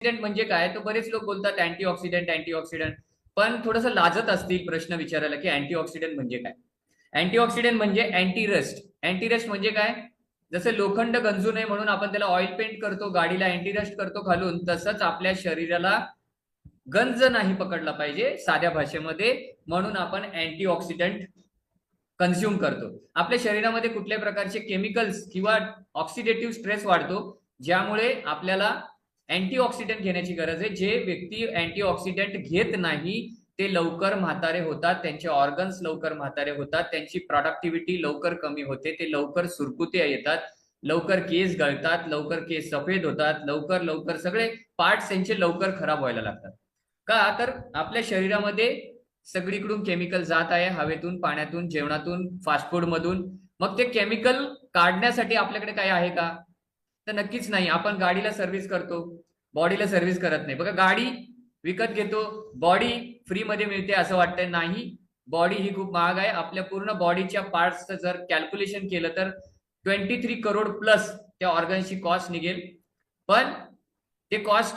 Antioxidant म्हणजे काय? तर बरेच लोक बोलतात अँटीऑक्सिडंट अँटीऑक्सिडंट पण थोडस लाजत असतील प्रश्न विचारायला की अँटीऑक्सिडंट म्हणजे काय? अँटीऑक्सिडंट म्हणजे अँटीरस्ट अँटीरस्ट म्हणजे काय? जसं लोखंड गंजू नये म्हणून आपण त्याला ऑइल पेंट करतो गाडीला अँटीरस्ट करतो घालून तसंच आपल्या शरीराला गंज नाही पकडला पाहिजे साध्या भाषेमध्ये. म्हणून आपण अँटीऑक्सिडंट कन्झ्युम करतो. आपल्या शरीरामध्ये कुठल्या प्रकारचे केमिकल्स किंवा ऑक्सिडेटिव्ह स्ट्रेस वाढतो ज्यामुळे आपल्याला अँटीऑक्सिडंट घेण्याची गरज आहे. जे व्यक्ती अँटीऑक्सिडंट घेत नाही ते लवकर म्हातारे होतात त्यांचे ऑर्गन्स लवकर म्हातारे होतात त्यांची प्रॉडक्टिव्हिटी लवकर कमी होते ते लवकर सुरकुत्या येतात लवकर केस गळतात लवकर केस सफेद होतात लवकर लवकर सगळे पार्ट्स त्यांचे लवकर खराब व्हायला लागतात. का? तर आपल्या शरीरामध्ये सगळीकडून केमिकल जात आहे हवेतून पाण्यातून जेवणातून फास्ट फूड मधून. मग ते केमिकल काढण्यासाठी आपल्याकडे काय आहे का? तर नक्कीच नाही. आपण गाडीला सर्व्हिस करतो बॉडीला सर्व्हिस करत नाही. बघा गाडी विकत घेतो बॉडी फ्रीमध्ये मिळते असं वाटतंय. नाही बॉडी ही खूप महाग आहे. आपल्या पूर्ण बॉडीच्या पार्ट्सचं जर कॅल्क्युलेशन केलं तर ट्वेंटी थ्री करोड प्लस त्या ऑर्गन्सची कॉस्ट निघेल. पण ते कॉस्ट